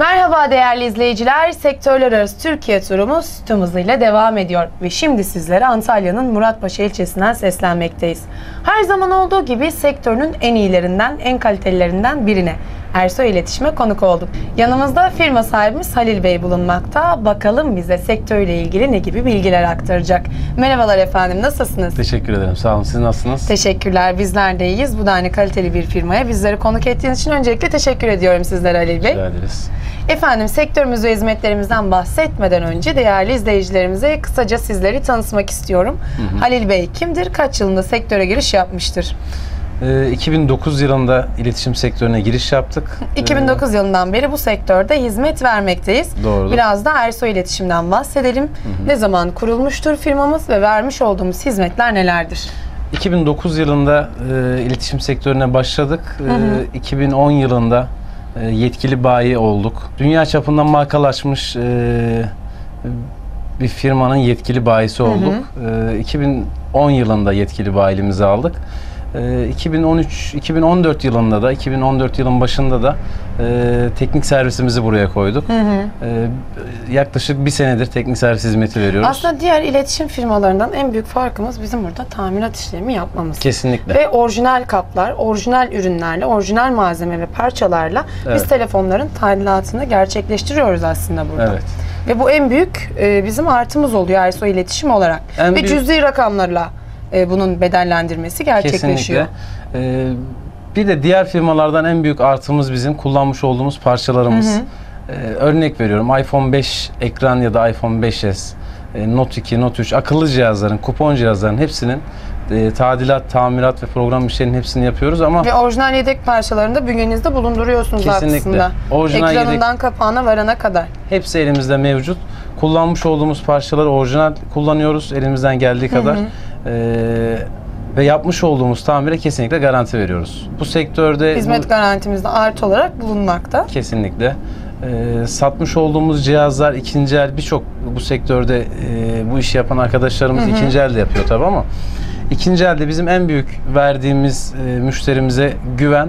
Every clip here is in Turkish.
Merhaba değerli izleyiciler. Sektörler arası Türkiye turumuz tüm devam ediyor. Ve şimdi sizlere Antalya'nın Muratpaşa ilçesinden seslenmekteyiz. Her zaman olduğu gibi sektörünün en iyilerinden, en kalitelilerinden birine Ersoy İletişim'e konuk olduk. Yanımızda firma sahibimiz Halil Bey bulunmakta. Bakalım bize sektörle ilgili ne gibi bilgiler aktaracak. Merhabalar efendim, nasılsınız? Teşekkür ederim. Sağ olun. Siz nasılsınız? Teşekkürler. Bizler de iyiyiz. Bu da hani kaliteli bir firmaya bizleri konuk ettiğiniz için öncelikle teşekkür ediyorum sizlere Halil Bey. Rica ederiz. Efendim sektörümüz ve hizmetlerimizden bahsetmeden önce değerli izleyicilerimize kısaca sizleri tanıtmak istiyorum. Halil Bey kimdir? Kaç yılında sektöre giriş yapmıştır? Ee, 2009 yılında iletişim sektörüne giriş yaptık. 2009 yılından beri bu sektörde hizmet vermekteyiz. Doğrudur. Biraz da Ersoy İletişim'den bahsedelim. Ne zaman kurulmuştur firmamız ve vermiş olduğumuz hizmetler nelerdir? Ee, 2009 yılında e, iletişim sektörüne başladık. Ee, 2010 yılında e, yetkili bayi olduk. Dünya çapında markalaşmış e, bir firmanın yetkili bayisi olduk. Ee, 2010 yılında yetkili bayiliğimizi aldık. Ee, 2013 2014 yılında da 2014 yılın başında da e, teknik servisimizi buraya koyduk. Ee, yaklaşık bir senedir teknik servis hizmeti veriyoruz. Aslında diğer iletişim firmalarından en büyük farkımız bizim burada tamirat işlemi yapmamız. Kesinlikle. Ve orijinal kaplar, orijinal ürünlerle, orijinal malzeme ve parçalarla biz Evet. telefonların tadilatını gerçekleştiriyoruz aslında burada. Evet. Ve bu en büyük e, bizim artımız oluyor Ersoy iletişim olarak. En ve büyük- cüzi rakamlarla e, bunun bedellendirmesi gerçekleşiyor. Kesinlikle. Ee, bir de diğer firmalardan en büyük artımız bizim kullanmış olduğumuz parçalarımız. Ee, örnek veriyorum iPhone 5 ekran ya da iPhone 5s, e, Note 2, Note 3 akıllı cihazların, kupon cihazların hepsinin e, tadilat, tamirat ve program işlerinin hepsini yapıyoruz ama Ve orijinal yedek parçalarını da bünyenizde bulunduruyorsunuz Kesinlikle. aslında. Orijinal Ekranından kapağına varana kadar. hepsi elimizde mevcut. Kullanmış olduğumuz parçaları orijinal kullanıyoruz elimizden geldiği kadar. Ee, ve yapmış olduğumuz tamire kesinlikle garanti veriyoruz. Bu sektörde Hizmet garantimizde artı olarak bulunmakta. Kesinlikle. Ee, satmış olduğumuz cihazlar ikinci el birçok bu sektörde e, bu işi yapan arkadaşlarımız ikinci elde yapıyor tabii ama ikinci elde bizim en büyük verdiğimiz e, müşterimize güven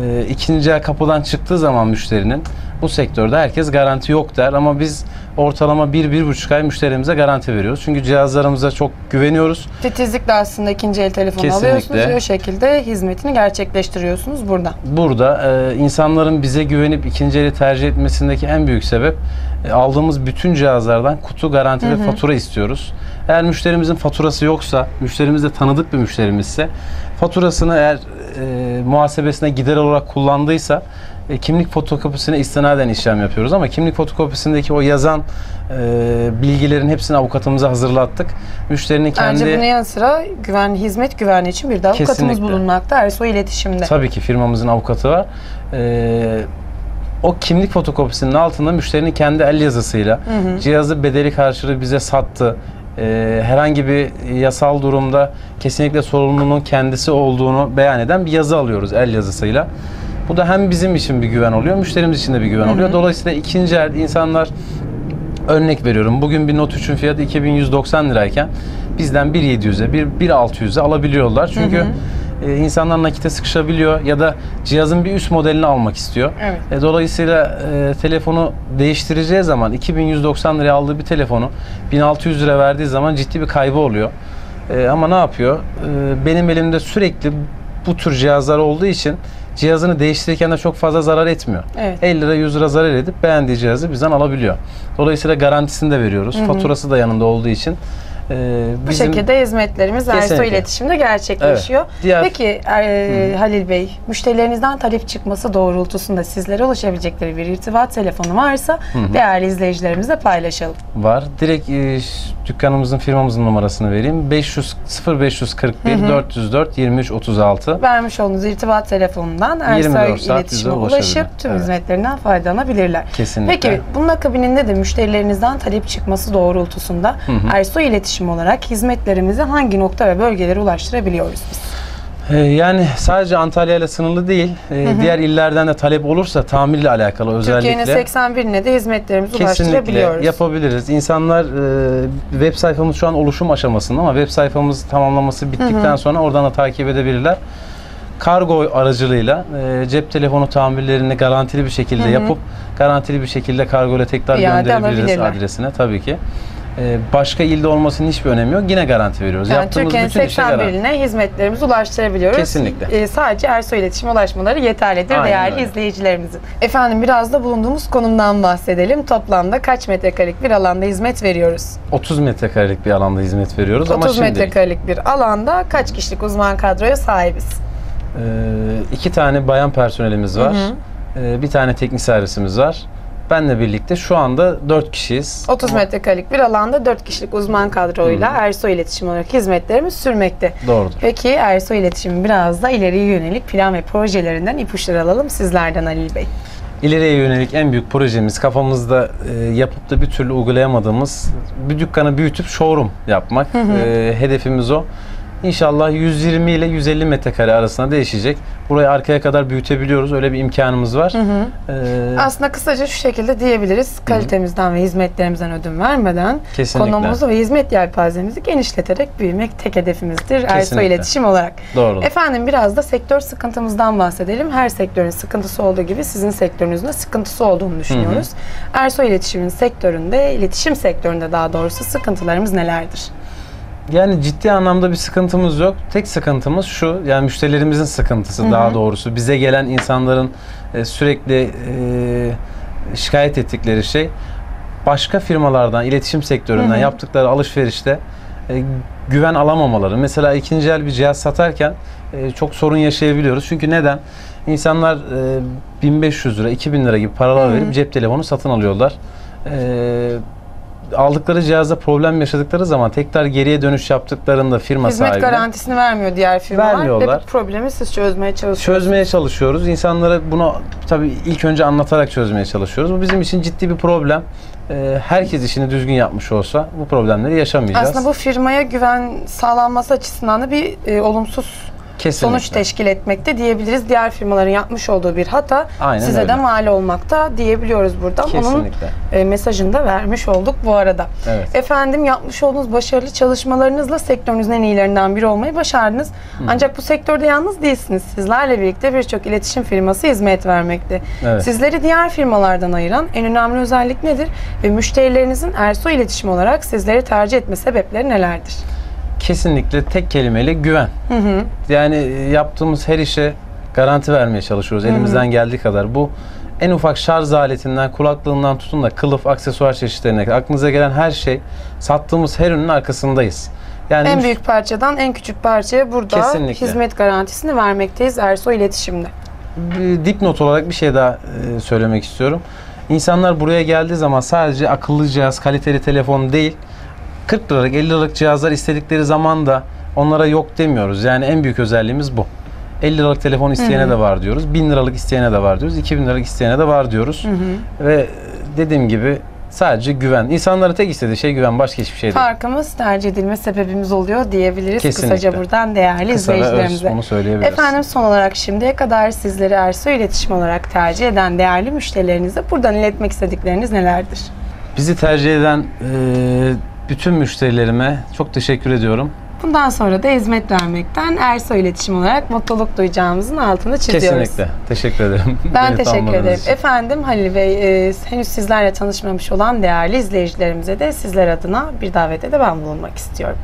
e, ikinci el kapıdan çıktığı zaman müşterinin bu sektörde herkes garanti yok der ama biz ortalama bir bir buçuk ay müşterimize garanti veriyoruz. Çünkü cihazlarımıza çok güveniyoruz. Titizlikle aslında ikinci el telefonu Kesinlikle. alıyorsunuz ve o şekilde hizmetini gerçekleştiriyorsunuz burada. Burada e, insanların bize güvenip ikinci eli tercih etmesindeki en büyük sebep e, aldığımız bütün cihazlardan kutu garanti ve fatura istiyoruz. Eğer müşterimizin faturası yoksa, müşterimiz de tanıdık bir müşterimizse faturasını eğer e, muhasebesine gider olarak kullandıysa e, kimlik fotokopisine istinaden işlem yapıyoruz ama kimlik fotokopisindeki o yazan e, bilgilerin hepsini avukatımıza hazırlattık. Müşterinin kendi Ayrıca bunun yanı sıra güven, hizmet güvenliği için bir de avukatımız Kesinlikle. bulunmakta Ersoy İletişim'de. Tabii ki firmamızın avukatı var. Ee, o kimlik fotokopisinin altında müşterinin kendi el yazısıyla cihazı bedeli karşılığı bize sattı. Ee, herhangi bir yasal durumda kesinlikle sorumluluğun kendisi olduğunu beyan eden bir yazı alıyoruz el yazısıyla. Bu da hem bizim için bir güven oluyor, müşterimiz için de bir güven oluyor. Dolayısıyla ikinci el insanlar Örnek veriyorum. Bugün bir Note 3'ün fiyatı 2190 lirayken bizden 1700'e, bir 1600'e alabiliyorlar. Çünkü e, insanlar nakite sıkışabiliyor ya da cihazın bir üst modelini almak istiyor. Evet. E, dolayısıyla e, telefonu değiştireceği zaman 2190 liraya aldığı bir telefonu 1600 lira verdiği zaman ciddi bir kaybı oluyor. E, ama ne yapıyor? E, benim elimde sürekli bu tür cihazlar olduğu için cihazını değiştirirken de çok fazla zarar etmiyor. Evet. 50 lira 100 lira zarar edip beğendiği cihazı bizden alabiliyor. Dolayısıyla garantisini de veriyoruz. Faturası da yanında olduğu için. E, Bu bizim- şekilde hizmetlerimiz Kesinlikle. İletişim'de gerçekleşiyor. Evet. Diğer- Peki e, Halil Bey, müşterilerinizden talep çıkması doğrultusunda sizlere ulaşabilecekleri bir irtibat telefonu varsa değerli izleyicilerimizle paylaşalım. var. Direkt e, dükkanımızın firmamızın numarasını vereyim. 500 0541 404 23 36. Vermiş olduğunuz irtibat telefonundan 24 Ersoy İletişim'e ulaşıp tüm Evet. hizmetlerinden faydalanabilirler. Kesinlikle. Peki bunun akabininde de müşterilerinizden talep çıkması doğrultusunda Ersoy İletişim olarak hizmetlerimizi hangi nokta ve bölgelere ulaştırabiliyoruz biz? E, yani sadece Antalya ile sınırlı değil. E, diğer illerden de talep olursa tamirle alakalı özellikle. Türkiye'nin 81'ine de hizmetlerimizi Kesinlikle ulaştırabiliyoruz. yapabiliriz. İnsanlar e, web sayfamız şu an oluşum aşamasında ama web sayfamız tamamlaması bittikten sonra oradan da takip edebilirler. kargo aracılığıyla e, cep telefonu tamirlerini garantili bir şekilde yapıp garantili bir şekilde kargo ile tekrar İade gönderebiliriz adresine tabii ki. E, başka ilde olmasının hiçbir önemi yok. Yine garanti veriyoruz. Yani Yaptığımız Türkiye'nin bütün işe 81 garanti. iline hizmetlerimizi ulaştırabiliyoruz. Kesinlikle. Ee, sadece Ersoy iletişime ulaşmaları yeterlidir Aynen değerli öyle. izleyicilerimizin. Efendim biraz da bulunduğumuz konumdan bahsedelim. Toplamda kaç metrekarelik bir alanda hizmet veriyoruz? 30 metrekarelik bir alanda hizmet veriyoruz ama 30 şimdi metrekarelik bir alanda kaç kişilik uzman kadroya sahibiz? e, iki tane bayan personelimiz var. E, bir tane teknik servisimiz var. Benle birlikte şu anda 4 kişiyiz. 30 Ama- metrekarelik bir alanda 4 kişilik uzman kadroyla Ersoy iletişim olarak hizmetlerimiz sürmekte. Doğrudur. Peki Ersoy iletişimin biraz da ileriye yönelik plan ve projelerinden ipuçları alalım sizlerden Halil Bey. İleriye yönelik en büyük projemiz kafamızda e, yapıp da bir türlü uygulayamadığımız bir dükkanı büyütüp showroom yapmak. E, hedefimiz o. İnşallah 120 ile 150 metrekare arasında değişecek. Burayı arkaya kadar büyütebiliyoruz. Öyle bir imkanımız var. E, Aslında kısaca şu şekilde diyebiliriz. Kalitemizden ve hizmetlerimizden ödün vermeden Kesinlikle. konumumuzu ve hizmet yelpazemizi genişleterek büyümek tek hedefimizdir Ersoy iletişim olarak. Doğru. Efendim biraz da sektör sıkıntımızdan bahsedelim. Her sektörün sıkıntısı olduğu gibi sizin sektörünüzün de sıkıntısı olduğunu düşünüyoruz. Ersoy iletişimin sektöründe, iletişim sektöründe daha doğrusu sıkıntılarımız nelerdir? Yani ciddi anlamda bir sıkıntımız yok. Tek sıkıntımız şu, yani müşterilerimizin sıkıntısı daha doğrusu. Bize gelen insanların e, sürekli e, şikayet ettikleri şey başka firmalardan, iletişim sektöründen yaptıkları alışverişte e, güven alamamaları. Mesela ikinci el bir cihaz satarken e, çok sorun yaşayabiliyoruz. Çünkü neden? İnsanlar e, 1500 lira, 2000 lira gibi paralar verip cep telefonu satın alıyorlar. E, aldıkları cihazda problem yaşadıkları zaman tekrar geriye dönüş yaptıklarında firma Hizmet sahibine garantisini vermiyor diğer firmalar Vermiyorlar. ve problemi siz çözmeye çalışıyorsunuz. çözmeye çalışıyoruz. İnsanlara bunu tabii ilk önce anlatarak çözmeye çalışıyoruz. Bu bizim için ciddi bir problem. Ee, herkes işini düzgün yapmış olsa bu problemleri yaşamayacağız. Aslında bu firmaya güven sağlanması açısından da bir e, olumsuz Kesinlikle. sonuç teşkil etmekte diyebiliriz. Diğer firmaların yapmış olduğu bir hata Aynen size öyle. de mal olmakta diyebiliyoruz buradan. Onun Kesinlikle. e, mesajını da vermiş olduk bu arada. Evet. Efendim yapmış olduğunuz başarılı çalışmalarınızla sektörünüzün en iyilerinden biri olmayı başardınız. Ancak bu sektörde yalnız değilsiniz. Sizlerle birlikte birçok iletişim firması hizmet vermekte. Evet. Sizleri diğer firmalardan ayıran en önemli özellik nedir? Ve müşterilerinizin Ersoy iletişim olarak sizleri tercih etme sebepleri nelerdir? Kesinlikle tek kelimeyle güven. Yani e, yaptığımız her işe garanti vermeye çalışıyoruz elimizden geldiği kadar. Bu en ufak şarj aletinden, kulaklığından tutun da kılıf, aksesuar çeşitlerine kadar aklınıza gelen her şey sattığımız her ürünün arkasındayız. Yani En büyük parçadan en küçük parçaya burada Kesinlikle. hizmet garantisini vermekteyiz Ersoy iletişimde. dipnot olarak bir şey daha e, söylemek istiyorum. İnsanlar buraya geldiği zaman sadece akıllı cihaz, kaliteli telefon değil, 40 liralık, 50 liralık cihazlar istedikleri zaman da onlara yok demiyoruz. Yani en büyük özelliğimiz bu. 50 liralık telefon isteyene de var diyoruz. 1000 liralık isteyene de var diyoruz. 2000 liralık isteyene de var diyoruz. Ve e, dediğim gibi sadece güven. İnsanların tek istediği şey güven. Başka hiçbir şey değil. Farkımız tercih edilme sebebimiz oluyor diyebiliriz Kesinlikle. kısaca buradan değerli Kısa ve izleyicilerimize. onu söyleyebiliriz. Efendim son olarak şimdiye kadar sizleri Ersoy iletişim olarak tercih eden değerli müşterilerinize buradan iletmek istedikleriniz nelerdir? Bizi tercih eden e, bütün müşterilerime çok teşekkür ediyorum. Bundan sonra da hizmet vermekten Ersoy iletişim olarak mutluluk duyacağımızın altını çiziyoruz. Kesinlikle. Teşekkür ederim. Ben Beni teşekkür ederim. için. Efendim Halil Bey, e, henüz sizlerle tanışmamış olan değerli izleyicilerimize de sizler adına bir davette de ben bulunmak istiyorum.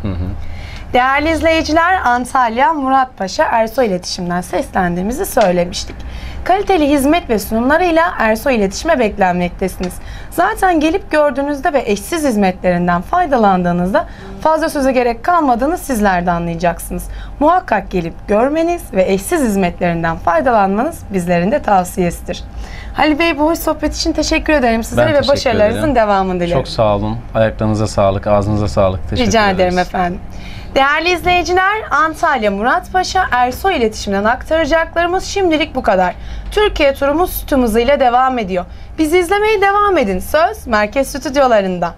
Değerli izleyiciler, Antalya Muratpaşa Ersoy İletişim'den seslendiğimizi söylemiştik. Kaliteli hizmet ve sunumlarıyla Ersoy İletişim'e beklenmektesiniz. Zaten gelip gördüğünüzde ve eşsiz hizmetlerinden faydalandığınızda fazla söze gerek kalmadığını sizler de anlayacaksınız. Muhakkak gelip görmeniz ve eşsiz hizmetlerinden faydalanmanız bizlerin de tavsiyesidir. Halil Bey bu hoş sohbet için teşekkür ederim sizlere ve teşekkür başarılarınızın ederim. devamını dilerim. Çok sağ olun. Ayaklarınıza sağlık, ağzınıza sağlık. Teşekkür Rica ederiz. ederim efendim. Değerli izleyiciler, Antalya Muratpaşa Ersoy iletişimden aktaracaklarımız şimdilik bu kadar. Türkiye turumuz tüm hızıyla devam ediyor. Bizi izlemeye devam edin. Söz merkez stüdyolarında.